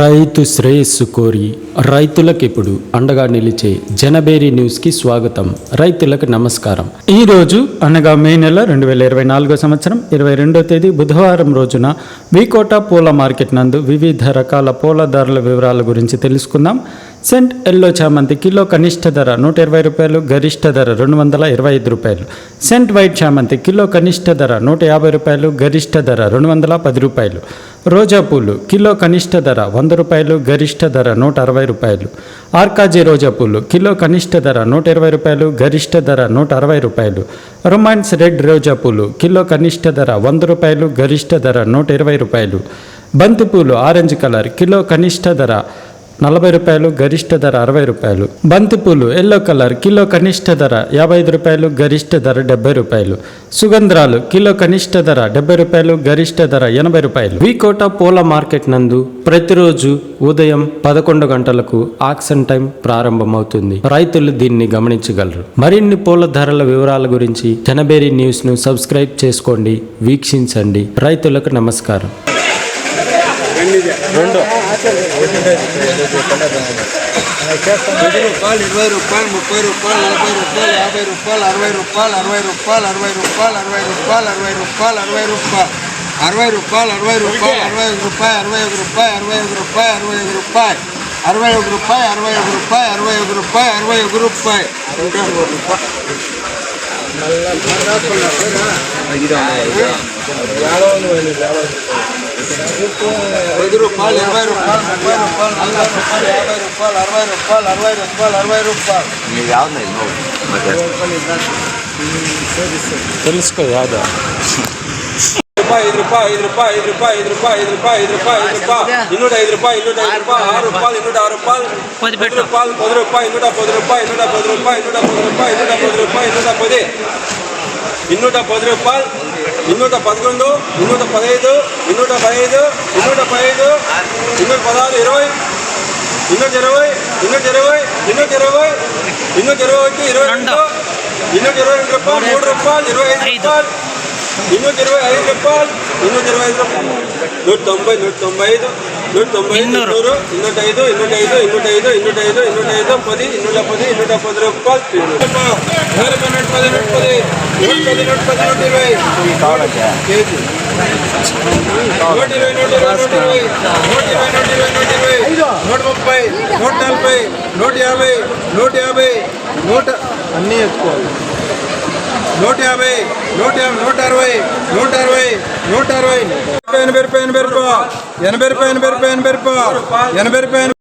రైతు శ్రేయస్సు కోరి రైతులకు ఇప్పుడు అండగా నిలిచే జనబేరి న్యూస్కి స్వాగతం. రైతులకు నమస్కారం. ఈ రోజు అనగా మే నెల రెండు వేల ఇరవై నాలుగో సంవత్సరం ఇరవై రెండో తేదీ బుధవారం రోజున వికోట పూల మార్కెట్ నందు వివిధ రకాల పూల ధరల వివరాల గురించి తెలుసుకుందాం. సెంట్ ఎల్లో చామంతి కిలో కనిష్ట ధర నూట ఇరవై రూపాయలు గరిష్ట ధర రెండు వందల ఇరవై ఐదు రూపాయలు. సెంట్ వైట్ చామంతి కిలో కనిష్ట ధర నూట యాభై రూపాయలు గరిష్ట ధర రెండు వందల పది రూపాయలు. రోజా పూలు కిలో కనిష్ట ధర వంద రూపాయలు గరిష్ట ధర నూట అరవై రూపాయలు. ఆర్కాజీ రోజా పూలు కిలో కనిష్ట ధర నూట ఇరవై రూపాయలు గరిష్ట ధర నూట అరవై రూపాయలు. రొమాన్స్ రెడ్ రోజా పూలు కిలో కనిష్ట ధర వంద రూపాయలు గరిష్ట ధర నూట ఇరవై రూపాయలు. బంతిపూలు ఆరెంజ్ కలర్ కిలో కనిష్ట ధర నలభై రూపాయలు గరిష్ట ధర అరవై రూపాయలు. బంతిపూలు ఎల్లో కలర్ కిలో కనిష్ట ధర యాభై ఐదు రూపాయలు గరిష్ట ధర డెబ్బై రూపాయలు. సుగంధ్రాలు కిలో కనిష్ట ధర డెబ్బై రూపాయలు గరిష్ట ధర ఎనభై రూపాయలు. వికోట పూల మార్కెట్ నందు ప్రతిరోజు ఉదయం పదకొండు గంటలకు ఆక్సన్ టైం ప్రారంభమవుతుంది. రైతులు దీన్ని గమనించగలరు. మరిన్ని పూల ధరల వివరాల గురించి జనబేరి న్యూస్ను సబ్స్క్రైబ్ చేసుకోండి వీక్షించండి. రైతులకు నమస్కారం. పది రూపాయలు ఇరవై రూపాయలు ముప్పై రూపాయలు నలభై రూపాయలు యాభై రూపాయలు అరవై రూపాయలు అరవై రూపాయలు అరవై రూపాయలు అరవై రూపాయలు అరవై రూపాయలు అరవై రూపాయలు అరవై రూపాయలు అరవై రూపాయలు అరవై ఒక రూపాయి అరవై ఒక రూపాయి అరవై ఒక రూపాయి అరవై ఒక రూపాయి అరవై ఒక రూపాయి అరవై ఒక రూపాయి అరవై ఒక రూపాయి అరవై ఒక రూపాయి రూపాయి ఐదు రూపాయలు ఇరవై రూపాయలు ముప్పై రూపాయలు నలభై రూపాయలు యాభై రూపాయలు అరవై రూపాయలు అరవై రూపాయలు అరవై రూపాయలు నీకు యావదు తెలుసుకో యాదా ರೂಪಾಯಿ ಐದು ರೂಪಾಯಿ ಐದು ರೂಪಾಯಿ ಐದು ರೂಪಾಯಿ ಐದು ರೂಪಾಯಿ ಐದು ರೂಪಾಯಿ ಐದು ರೂಪಾಯಿ ಐದು ರೂಪಾಯಿ ಇನ್ನೂರ ಐದು ರೂಪಾಯಿ ಇನ್ನೂರ ಐದು ರೂಪಾಯಿ ಆರು ರೂಪಾಯಿ ಇನ್ನೂರ ಆರು ರೂಪಾಯಿ ಪದು ರೂಪಾಯಿ ಪದು ರೂಪಾಯಿ ಇನ್ನೂರ ಪದು ರೂಪಾಯಿ ಇನ್ನೂರ ಪದು ರೂಪಾಯಿ ಇನ್ನೂರ ಪದು ರೂಪಾಯಿ ಇನ್ನೂರ ಪದು ರೂಪಾಯಿ ಇನ್ನೂರ ಪದಿ ಇನ್ನೂರ ಪದು ರೂಪಾಯಿ ಇನ್ನೂರ ಪದಕೊಂದು ಇನ್ನೂರ ಪದೈದು ಇನ್ನೂರ ಪದೈದು ಇನ್ನೂರ ಪದೈದು ಇನ್ನೂರ ಪದಹಾರು ಇರವೈ ಇನ್ನೂರ ಇರವೈ ಇನ್ನೂರ ಇರವೈ ಇನ್ನೂರ ಇರವೈ ಇನ್ನೂರ ಇರವೈ ಇರವೈ రెండు ఇరవై ఇరవై రూపాయలు మూడు రూపాయలు ఇరవై ఐదు రూపాయలు ఇన్నూట ఇరవై ఐదు రూపాయలు ఇన్నూట ఇరవై ఐదు రూపాయలు నూట తొంభై నూట తొంభై ఐదు నూట తొంభై నూరు ఇన్నూట ఐదు ఇన్నూట ఐదు ఇన్నూట ఐదు ఇన్నూట ఐదు ఇన్నూట ఐదు పది ఇన్నూట పది ఇన్నూట పది రూపాయలు ఇరవై రూపాయలు నూట పది నూట పది నూట పది నూట పది నూట ఇరవై కేజీ నూట ఇరవై నూట ఇరవై నూట ఇరవై నూట ఇరవై నూట ఇరవై నూట ఇరవై నూట ముప్పై నూట నలభై నూట యాభై నూట యాభై నూట అన్నీ ఎక్కువ నూట యాభై నూట యాభై నూట అరవై నూట అరవై నూట అరవై. ఎనభై రూపాయలు ఎనభై రూపాయలు ఎనభై రూపాయలు ఎనభై రూపాయలు ఎనభై రూపాయలు. ఎనభై రూపాయలు